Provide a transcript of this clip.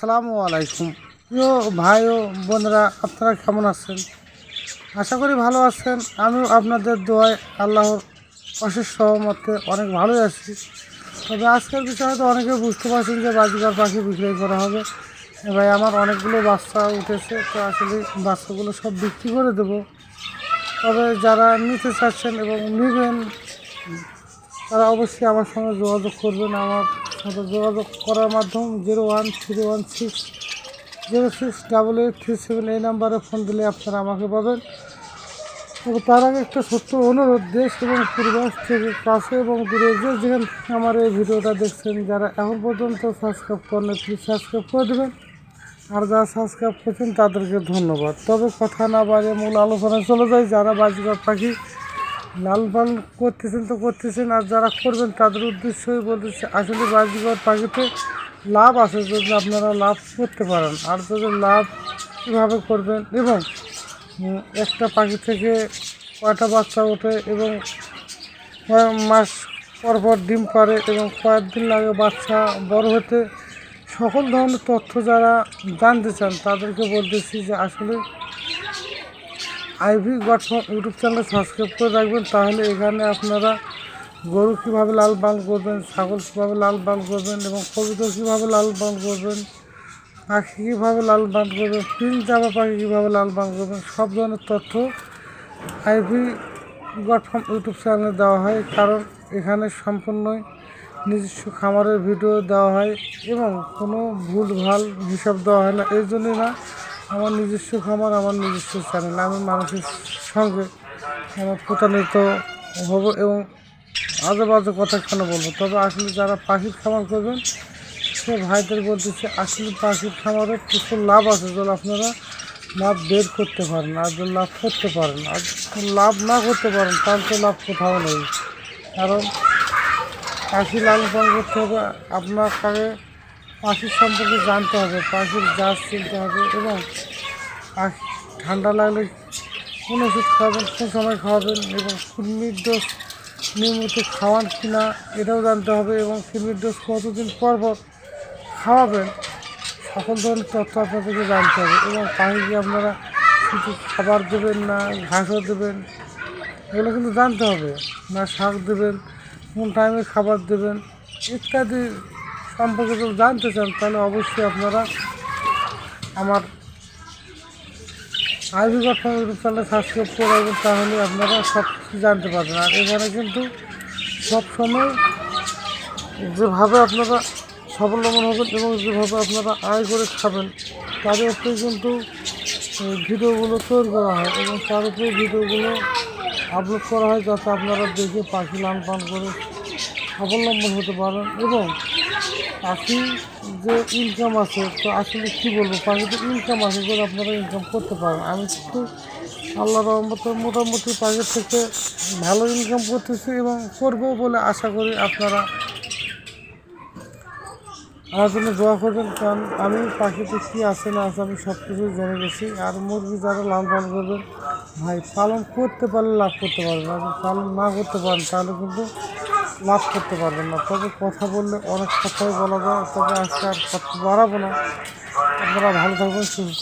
আসসালামু আলাইকুম। প্রিয় ভাই ও বোনেরা, আপনারা কেমন আছেন? আশা করি ভালো আছেন। আমিও আপনাদের দোয়ায় আল্লাহর অশেষ সহমতে অনেক ভালোই আছি। তবে আজকের বিষয়ে তো অনেকে বুঝতে পারছেন যে বাজিকার পাখি বিক্রয় করা হবে। ভাই, আমার অনেকগুলো বাচ্চা উঠেছে, তো আসলে বাচ্চাগুলো সব বিক্রি করে দেবো। তবে যারা নিতে চাচ্ছেন এবং নেবেন, তারা অবশ্যই আমার সঙ্গে যোগাযোগ করবেন। আমার সাথে যোগাযোগ করার মাধ্যম zero one three one six zero six double eight three seven এই নাম্বারে ফোন দিলে আপনারা আমাকে পাবেন। এবং তার আগে একটা সত্য অনুরোধ, দেশ এবং পূর্বাস থেকে কাছে এবং দূরে যে যেখান আমার এই ভিডিওটা দেখছেন, যারা এখন পর্যন্ত সাবস্ক্রাইব করেন প্লিজ সাবস্ক্রাইব করে দেবেন। আর যারা সাবস্ক্রাইব করছেন, তাদেরকে ধন্যবাদ। তবে কথা না বাড়িয়ে মূল আলোচনায় চলে যায় যারা বাজিকার পাখি লাল পাল করতেছেন তো করতেছেন, আর যারা করবেন তাদের উদ্দেশ্যই বলতেছে, আসলে বাজিকর পাখিতে লাভ আছে যদি আপনারা লাভ করতে পারেন। আর যদি লাভ কীভাবে করবেন, এবং একটা পাখি থেকে কয়টা বাচ্চা ওঠে এবং মাস পর পর ডিম পারে এবং কয়েকদিন লাগে বাচ্চা বড় হতে, সকল ধরনের তথ্য যারা জানতে চান তাদেরকে বলতেছি যে আসলে আইভি গডফার্ম ইউটিউব চ্যানেল সাবস্ক্রাইব করে রাখবেন। তাহলে এখানে আপনারা গরু কীভাবে লাল পাল করবেন, ছাগল কীভাবে লাল পাল করবেন এবং কবিতা কীভাবে লাল পাল করবেন, পাখি কীভাবে লাল পাল করবেন পিন চাপা পাখি কীভাবে লাল পাল করবেন, সব ধরনের তথ্য আইভি গডফার্ম ইউটিউব চ্যানেলে দেওয়া হয়। কারণ এখানে সম্পূর্ণই নিজস্ব খামারের ভিডিও দেওয়া হয় এবং কোনো ভুল ভালো হিসাব দেওয়া হয় না। এই জন্যই না আমার নিজস্ব খামার, আমার নিজস্ব চ্যানেল আমি মানুষের সঙ্গে আমার প্রতারিত হব এবং আজে বাজে কথা কেন বলব? তবে আসলে যারা পাখির খামার করবেন, সে ভাইদের বলতেছে, আসলে পাখির খামারে প্রচুর লাভ আছে যদি আপনারা লাভ বের করতে পারেন, আর যদি লাভ করতে পারেন। আর লাভ না করতে পারেন তাহলে তো লাভ কোথাও নেই। কারণ পাখি লালন পালন করতে হবে, আপনার আপনাকে পাখির সম্পর্কে জানতে হবে, পাখির জাত চিনতে হবে এবং পাখি ঠান্ডা লাগলে কোন ওষুধ খাওয়াবেন কোন সময় খাওয়াবেন এবং কৃমির ডোজ নিয়মিত খাওয়ান কি না এটাও জানতে হবে এবং কৃমির ডোজ কতদিন পর পর খাওয়াবেন, সকল ধরনের তথ্য আপনাদেরকে জানতে হবে এবং পাখিকে আপনারা শুধু খাবার দেবেন না, ঘাসও দেবেন, এগুলো কিন্তু জানতে হবে। না শাক দেবেন, কোন টাইমে খাবার দেবেন, ইত্যাদি সম্পর্কে যদি জানতে চান, তাহলে অবশ্যই আপনারা আমার আইভি কথা ইউটিউব চ্যানেল সাবস্ক্রাইব করে রাখবেন, তাহলে আপনারা সব কিছু জানতে পারবেন। আর এখানে কিন্তু সব সময় যেভাবে আপনারা স্বাবলম্বন হবেন এবং যেভাবে আপনারা আয় করে খাবেন, তার উপরে কিন্তু ভিডিওগুলো তৈরি করা হয় এবং তার উপরে ভিডিওগুলো আপলোড করা হয় যাতে আপনারা দেখে পাখি লান পান করে স্বাবলম্বন হতে পারেন এবং পাখি যে ইনকাম আছে, তো আসলে কী বলব, পাখিতে ইনকাম আছে যদি আপনারা ইনকাম করতে পারেন। আমি কিন্তু আল্লাহ রহমতে মোটামুটি পাখির থেকে ভালো ইনকাম করতেছি এবং করব বলে আশা করি আপনারা আমার জন্য দোয়া করবেন, কারণ আমি পাখিতে কী আছে না আছে আমি সব কিছু জেনে গেছি। আর মুরগি যারা লাল পালন করবেন ভাই, পালন করতে পারলে লাভ করতে পারবেন আর পালন না করতে পারেন, তাহলে কিন্তু লাভ করতে পারবেন না তবে কথা বললে অনেক কথাই বলা যায়, তবে আজকে আর কথা বাড়াবো না আপনারা ভালো থাকবেন, সুস্থ।